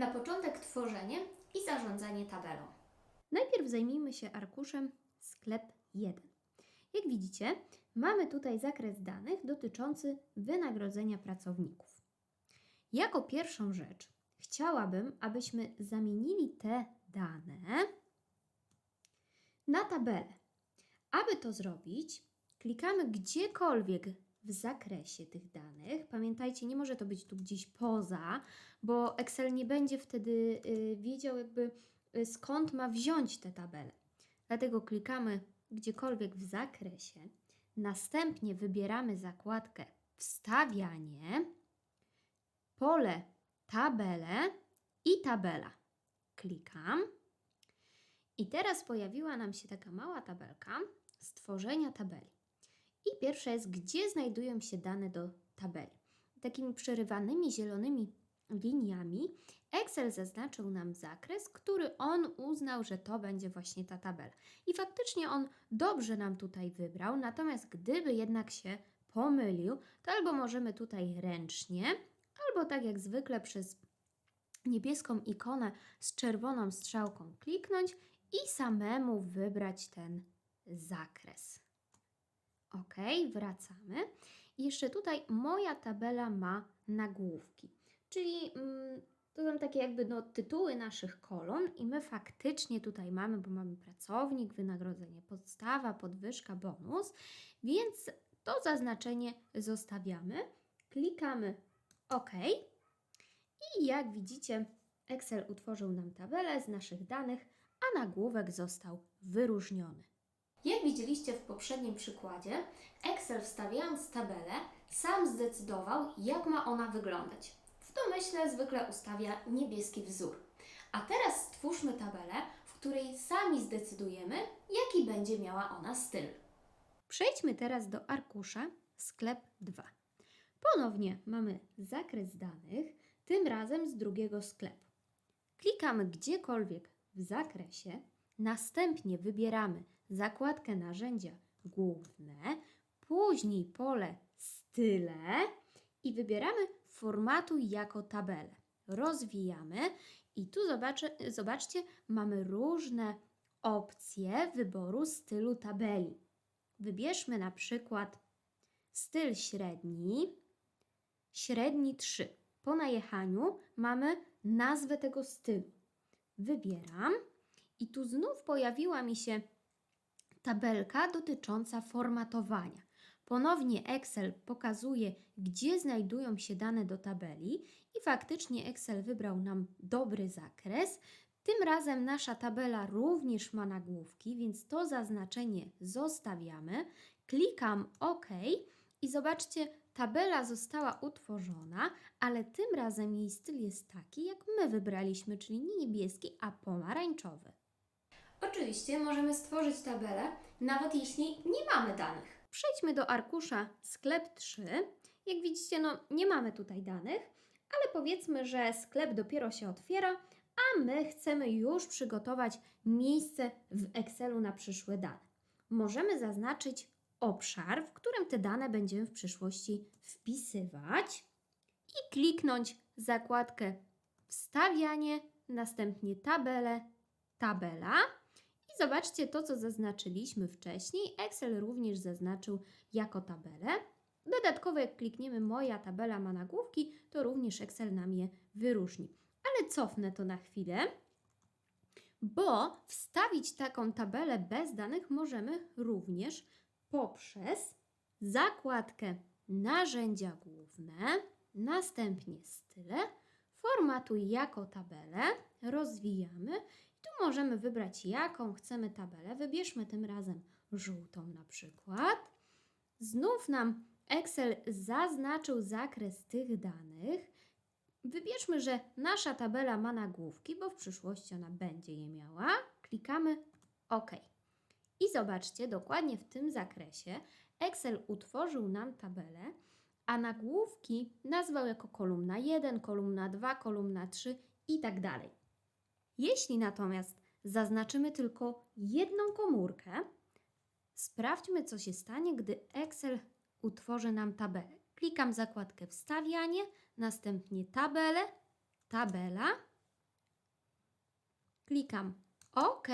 Na początek tworzenie i zarządzanie tabelą. Najpierw zajmijmy się arkuszem sklep 1. Jak widzicie, mamy tutaj zakres danych dotyczący wynagrodzenia pracowników. Jako pierwszą rzecz chciałabym, abyśmy zamienili te dane na tabelę. Aby to zrobić, klikamy gdziekolwiek w zakresie tych danych. Pamiętajcie, nie może to być tu gdzieś poza, bo Excel nie będzie wtedy y, wiedział jakby y, skąd ma wziąć tę tabelę. Dlatego klikamy gdziekolwiek w zakresie, następnie wybieramy zakładkę Wstawianie, pole Tabelę i Tabela. Klikam. I teraz pojawiła nam się taka mała tabelka stworzenia tabeli. I pierwsza jest, gdzie znajdują się dane do tabeli. Takimi przerywanymi zielonymi liniami Excel zaznaczył nam zakres, który on uznał, że to będzie właśnie ta tabela. I faktycznie on dobrze nam tutaj wybrał, natomiast gdyby jednak się pomylił, to albo możemy tutaj ręcznie, albo tak jak zwykle przez niebieską ikonę z czerwoną strzałką kliknąć i samemu wybrać ten zakres. Ok, wracamy. I jeszcze tutaj moja tabela ma nagłówki, czyli mm, to są takie jakby no, tytuły naszych kolumn i my faktycznie tutaj mamy, bo mamy pracownik, wynagrodzenie, podstawa, podwyżka, bonus, więc to zaznaczenie zostawiamy, klikamy OK i jak widzicie Excel utworzył nam tabelę z naszych danych, a nagłówek został wyróżniony. Jak widzieliście w poprzednim przykładzie, Excel wstawiając tabelę sam zdecydował, jak ma ona wyglądać. W domyśle zwykle ustawia niebieski wzór. A teraz stwórzmy tabelę, w której sami zdecydujemy, jaki będzie miała ona styl. Przejdźmy teraz do arkusza sklep 2. Ponownie mamy zakres danych, tym razem z drugiego sklepu. Klikamy gdziekolwiek w zakresie, następnie wybieramy zakładkę narzędzia główne, później pole style i wybieramy formatuj jako tabelę. Rozwijamy i tu zobaczy, zobaczcie, mamy różne opcje wyboru stylu tabeli. Wybierzmy na przykład styl średni, średni 3. Po najechaniu mamy nazwę tego stylu. Wybieram i tu znów pojawiła mi się tabelka dotycząca formatowania. Ponownie Excel pokazuje, gdzie znajdują się dane do tabeli i faktycznie Excel wybrał nam dobry zakres. Tym razem nasza tabela również ma nagłówki, więc to zaznaczenie zostawiamy. Klikam OK i zobaczcie, tabela została utworzona, ale tym razem jej styl jest taki, jak my wybraliśmy, czyli nie niebieski, a pomarańczowy. Oczywiście możemy stworzyć tabelę, nawet jeśli nie mamy danych. Przejdźmy do arkusza sklep 3. Jak widzicie, no nie mamy tutaj danych, ale powiedzmy, że sklep dopiero się otwiera, a my chcemy już przygotować miejsce w Excelu na przyszłe dane. Możemy zaznaczyć obszar, w którym te dane będziemy w przyszłości wpisywać i kliknąć zakładkę Wstawianie, następnie tabelę, tabela. Zobaczcie to, co zaznaczyliśmy wcześniej. Excel również zaznaczył jako tabelę. Dodatkowo, jak klikniemy Moja tabela ma nagłówki, to również Excel nam je wyróżni. Ale cofnę to na chwilę, bo wstawić taką tabelę bez danych możemy również poprzez zakładkę Narzędzia główne, następnie style, formatuj jako tabelę, rozwijamy tu możemy wybrać jaką chcemy tabelę. Wybierzmy tym razem żółtą na przykład. Znów nam Excel zaznaczył zakres tych danych. Wybierzmy, że nasza tabela ma nagłówki, bo w przyszłości ona będzie je miała. Klikamy OK. I zobaczcie, dokładnie w tym zakresie Excel utworzył nam tabelę, a nagłówki nazwał jako kolumna 1, kolumna 2, kolumna 3 i tak dalej. Jeśli natomiast zaznaczymy tylko jedną komórkę, sprawdźmy, co się stanie, gdy Excel utworzy nam tabelę. Klikam zakładkę Wstawianie, następnie Tabelę, Tabela Klikam OK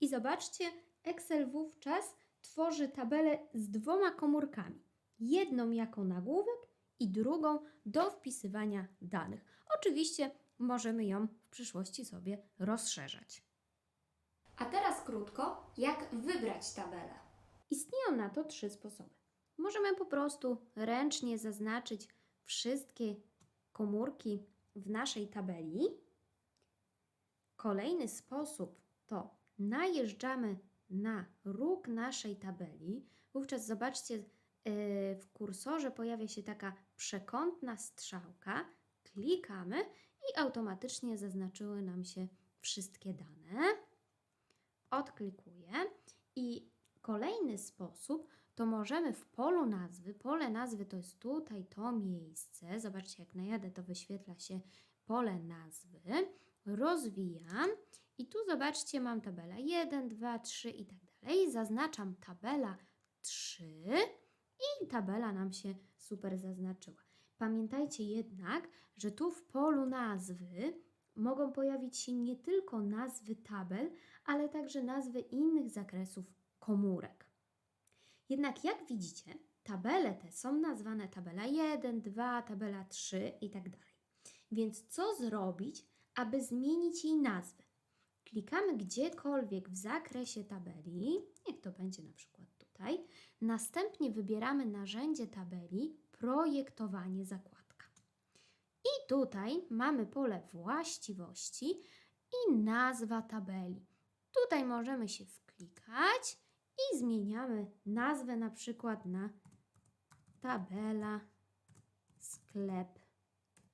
i zobaczcie, Excel wówczas tworzy tabelę z dwoma komórkami. Jedną jako nagłówek i drugą do wpisywania danych. Oczywiście możemy ją w przyszłości sobie rozszerzać. A teraz krótko, jak wybrać tabelę. Istnieją na to trzy sposoby. Możemy po prostu ręcznie zaznaczyć wszystkie komórki w naszej tabeli. Kolejny sposób to najeżdżamy na róg naszej tabeli. Wówczas zobaczcie, yy, w kursorze pojawia się taka przekątna strzałka. Klikamy i automatycznie zaznaczyły nam się wszystkie dane. Odklikuję i kolejny sposób to możemy w polu nazwy, pole nazwy to jest tutaj to miejsce, zobaczcie jak najadę to wyświetla się pole nazwy, rozwijam i tu zobaczcie mam tabela 1, 2, 3 i tak dalej, zaznaczam tabela 3 i tabela nam się super zaznaczyła. Pamiętajcie jednak, że tu w polu nazwy mogą pojawić się nie tylko nazwy tabel, ale także nazwy innych zakresów komórek. Jednak jak widzicie, tabele te są nazwane tabela 1, 2, tabela 3 i tak. Więc co zrobić, aby zmienić jej nazwę? Klikamy gdziekolwiek w zakresie tabeli, niech to będzie na przykład tutaj. Następnie wybieramy narzędzie tabeli projektowanie zakładka. I tutaj mamy pole właściwości i nazwa tabeli. Tutaj możemy się wklikać i zmieniamy nazwę na przykład na tabela sklep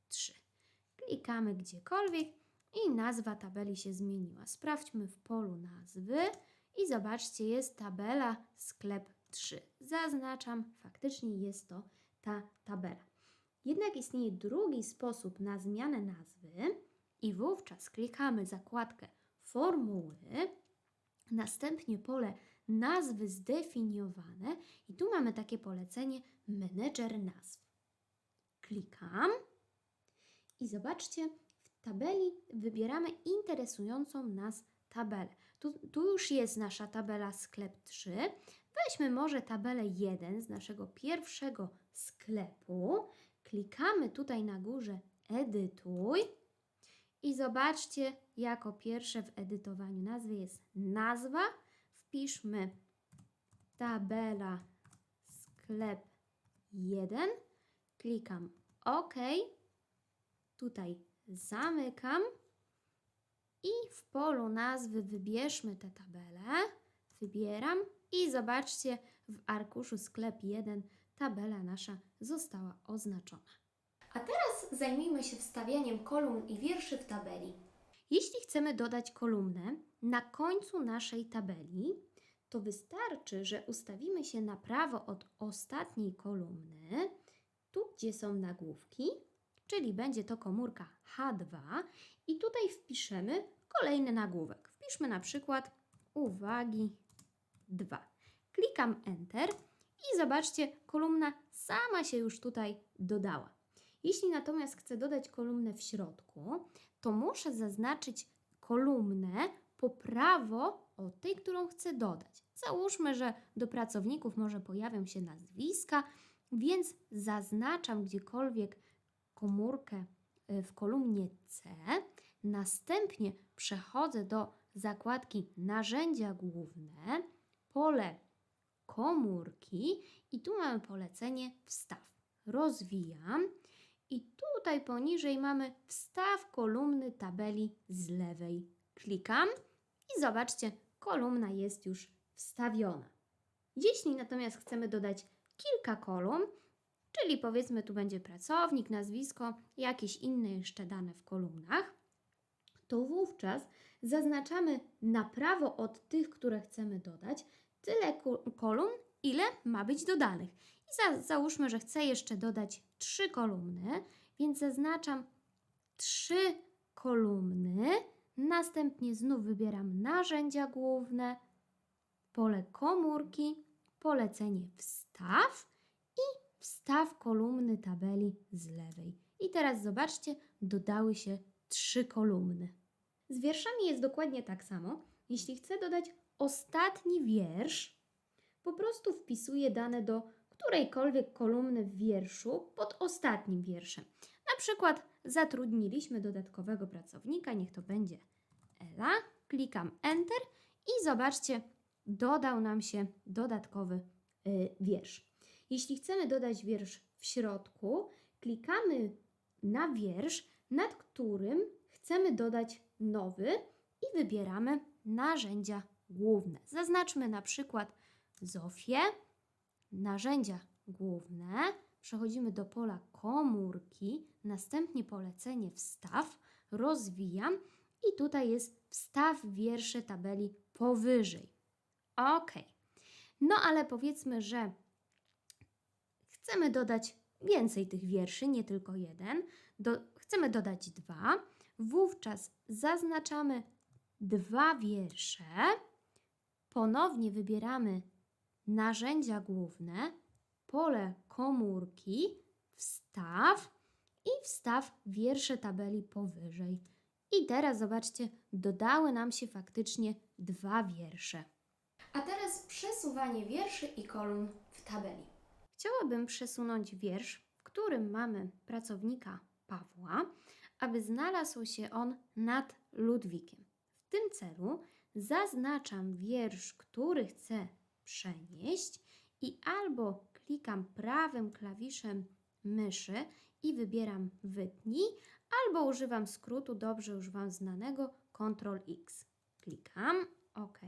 3. Klikamy gdziekolwiek i nazwa tabeli się zmieniła. Sprawdźmy w polu nazwy i zobaczcie, jest tabela sklep 3. Zaznaczam, faktycznie jest to ta tabela. Jednak istnieje drugi sposób na zmianę nazwy i wówczas klikamy zakładkę formuły, następnie pole nazwy zdefiniowane i tu mamy takie polecenie menedżer nazw. Klikam i zobaczcie, w tabeli wybieramy interesującą nas tabelę. Tu, tu już jest nasza tabela sklep 3. Weźmy może tabelę 1 z naszego pierwszego sklepu. Klikamy tutaj na górze edytuj i zobaczcie, jako pierwsze w edytowaniu nazwy jest nazwa. Wpiszmy tabela sklep 1. Klikam OK. Tutaj zamykam i w polu nazwy wybierzmy tę tabelę. Wybieram i zobaczcie, w arkuszu sklep 1 tabela nasza została oznaczona. A teraz zajmijmy się wstawianiem kolumn i wierszy w tabeli. Jeśli chcemy dodać kolumnę na końcu naszej tabeli, to wystarczy, że ustawimy się na prawo od ostatniej kolumny, tu gdzie są nagłówki, czyli będzie to komórka H2 i tutaj wpiszemy kolejny nagłówek. Wpiszmy na przykład uwagi 2. Klikam Enter i zobaczcie, kolumna sama się już tutaj dodała. Jeśli natomiast chcę dodać kolumnę w środku, to muszę zaznaczyć kolumnę po prawo od tej, którą chcę dodać. Załóżmy, że do pracowników może pojawią się nazwiska, więc zaznaczam gdziekolwiek komórkę y, w kolumnie C. Następnie przechodzę do zakładki Narzędzia główne, pole komórki i tu mamy polecenie Wstaw. Rozwijam i tutaj poniżej mamy wstaw kolumny tabeli z lewej. Klikam i zobaczcie, kolumna jest już wstawiona. Jeśli natomiast chcemy dodać kilka kolumn, czyli powiedzmy tu będzie pracownik, nazwisko, jakieś inne jeszcze dane w kolumnach, to wówczas zaznaczamy na prawo od tych, które chcemy dodać, tyle kolumn, ile ma być dodanych. I za, załóżmy, że chcę jeszcze dodać trzy kolumny, więc zaznaczam trzy kolumny. Następnie znów wybieram narzędzia główne, pole komórki, polecenie wstaw i wstaw kolumny tabeli z lewej. I teraz zobaczcie, dodały się trzy kolumny. Z wierszami jest dokładnie tak samo. Jeśli chcę dodać ostatni wiersz, po prostu wpisuję dane do którejkolwiek kolumny w wierszu pod ostatnim wierszem. Na przykład zatrudniliśmy dodatkowego pracownika, niech to będzie Ela. Klikam Enter i zobaczcie, dodał nam się dodatkowy y, wiersz. Jeśli chcemy dodać wiersz w środku, klikamy na wiersz, nad którym chcemy dodać nowy i wybieramy narzędzia główne. Zaznaczmy na przykład Zofię, narzędzia główne. Przechodzimy do pola komórki, następnie polecenie wstaw, rozwijam i tutaj jest wstaw wiersze tabeli powyżej. Ok. No ale powiedzmy, że chcemy dodać więcej tych wierszy, nie tylko jeden. Do, chcemy dodać dwa. Wówczas zaznaczamy dwa wiersze. Ponownie wybieramy narzędzia główne, pole komórki, wstaw i wstaw wiersze tabeli powyżej. I teraz zobaczcie, dodały nam się faktycznie dwa wiersze. A teraz przesuwanie wierszy i kolumn w tabeli. Chciałabym przesunąć wiersz, w którym mamy pracownika Pawła, aby znalazł się on nad Ludwikiem. W tym celu zaznaczam wiersz, który chcę przenieść i albo klikam prawym klawiszem myszy i wybieram wytnij, albo używam skrótu dobrze już Wam znanego Ctrl X. Klikam OK.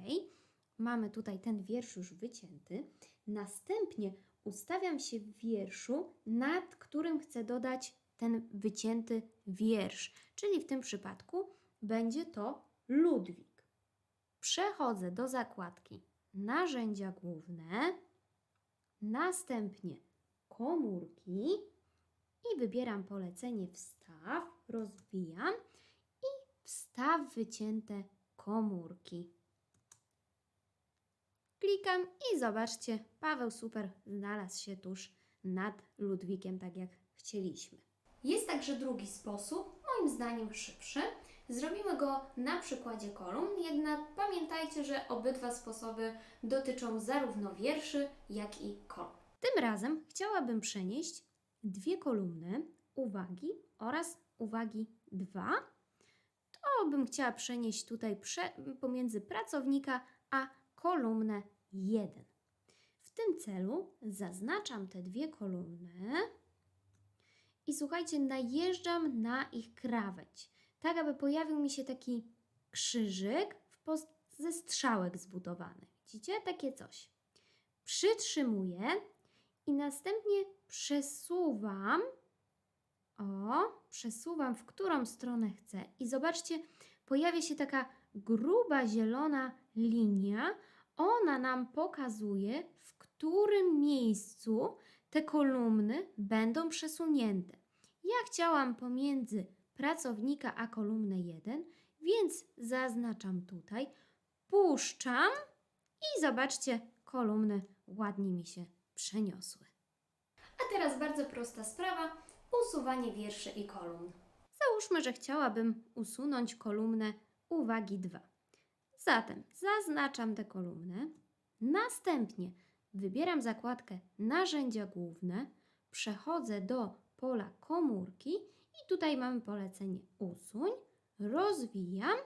Mamy tutaj ten wiersz już wycięty. Następnie ustawiam się w wierszu, nad którym chcę dodać ten wycięty wiersz, czyli w tym przypadku będzie to Ludwik. Przechodzę do zakładki Narzędzia główne, następnie komórki i wybieram polecenie Wstaw, rozwijam i wstaw wycięte komórki. Klikam i zobaczcie, Paweł super znalazł się tuż nad Ludwikiem, tak jak chcieliśmy. Jest także drugi sposób, moim zdaniem szybszy. Zrobimy go na przykładzie kolumn, jednak pamiętajcie, że obydwa sposoby dotyczą zarówno wierszy, jak i kolumn. Tym razem chciałabym przenieść dwie kolumny uwagi oraz uwagi 2. To bym chciała przenieść tutaj prze, pomiędzy pracownika a kolumnę 1. W tym celu zaznaczam te dwie kolumny i słuchajcie, najeżdżam na ich krawędź, tak aby pojawił mi się taki krzyżyk ze strzałek zbudowany. Widzicie? Takie coś. Przytrzymuję i następnie przesuwam. O, przesuwam w którą stronę chcę. I zobaczcie, pojawia się taka gruba zielona linia. Ona nam pokazuje, w którym miejscu te kolumny będą przesunięte. Ja chciałam pomiędzy pracownika a kolumnę 1, więc zaznaczam tutaj, puszczam i zobaczcie, kolumny ładnie mi się przeniosły. A teraz bardzo prosta sprawa, usuwanie wierszy i kolumn. Załóżmy, że chciałabym usunąć kolumnę uwagi 2. Zatem zaznaczam tę kolumnę, następnie wybieram zakładkę Narzędzia główne, przechodzę do pola komórki i tutaj mamy polecenie Usuń, rozwijam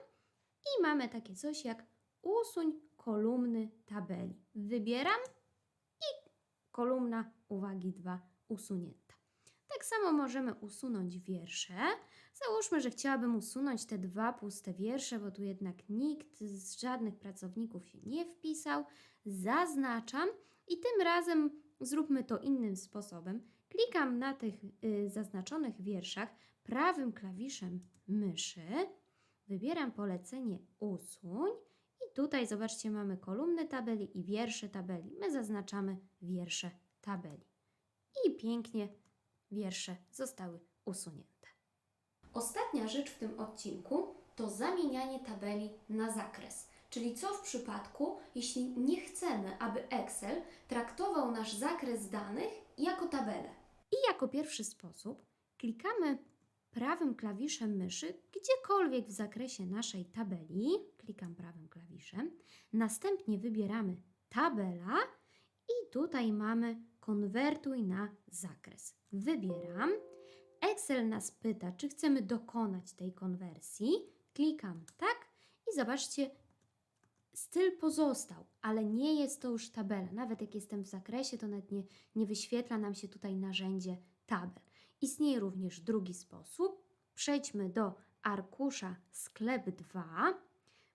i mamy takie coś jak Usuń kolumny tabeli. Wybieram i kolumna uwagi 2 usunięta. Tak samo możemy usunąć wiersze. Załóżmy, że chciałabym usunąć te dwa puste wiersze, bo tu jednak nikt z żadnych pracowników się nie wpisał. Zaznaczam i tym razem zróbmy to innym sposobem. Klikam na tych y, zaznaczonych wierszach prawym klawiszem myszy, wybieram polecenie usuń i tutaj zobaczcie mamy kolumny tabeli i wiersze tabeli. My zaznaczamy wiersze tabeli. I pięknie wiersze zostały usunięte. Ostatnia rzecz w tym odcinku to zamienianie tabeli na zakres. Czyli co w przypadku, jeśli nie chcemy, aby Excel traktował nasz zakres danych jako tabelę? I jako pierwszy sposób klikamy prawym klawiszem myszy gdziekolwiek w zakresie naszej tabeli. Klikam prawym klawiszem. Następnie wybieramy tabela i tutaj mamy konwertuj na zakres. Wybieram. Excel nas pyta, czy chcemy dokonać tej konwersji. Klikam tak i zobaczcie, styl pozostał, ale nie jest to już tabela. Nawet jak jestem w zakresie, to nawet nie, nie wyświetla nam się tutaj narzędzie tabel. Istnieje również drugi sposób. Przejdźmy do arkusza sklep 2.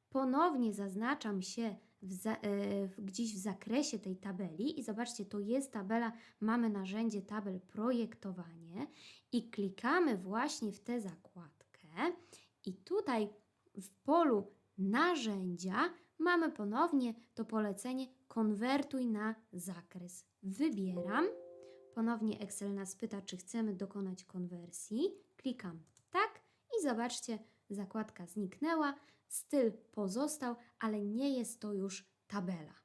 Ponownie zaznaczam się w za, e, gdzieś w zakresie tej tabeli i zobaczcie, to jest tabela, mamy narzędzie tabel projektowanie i klikamy właśnie w tę zakładkę i tutaj w polu narzędzia mamy ponownie to polecenie konwertuj na zakres. Wybieram. Ponownie Excel nas pyta, czy chcemy dokonać konwersji. Klikam tak i zobaczcie, zakładka zniknęła, styl pozostał, ale nie jest to już tabela.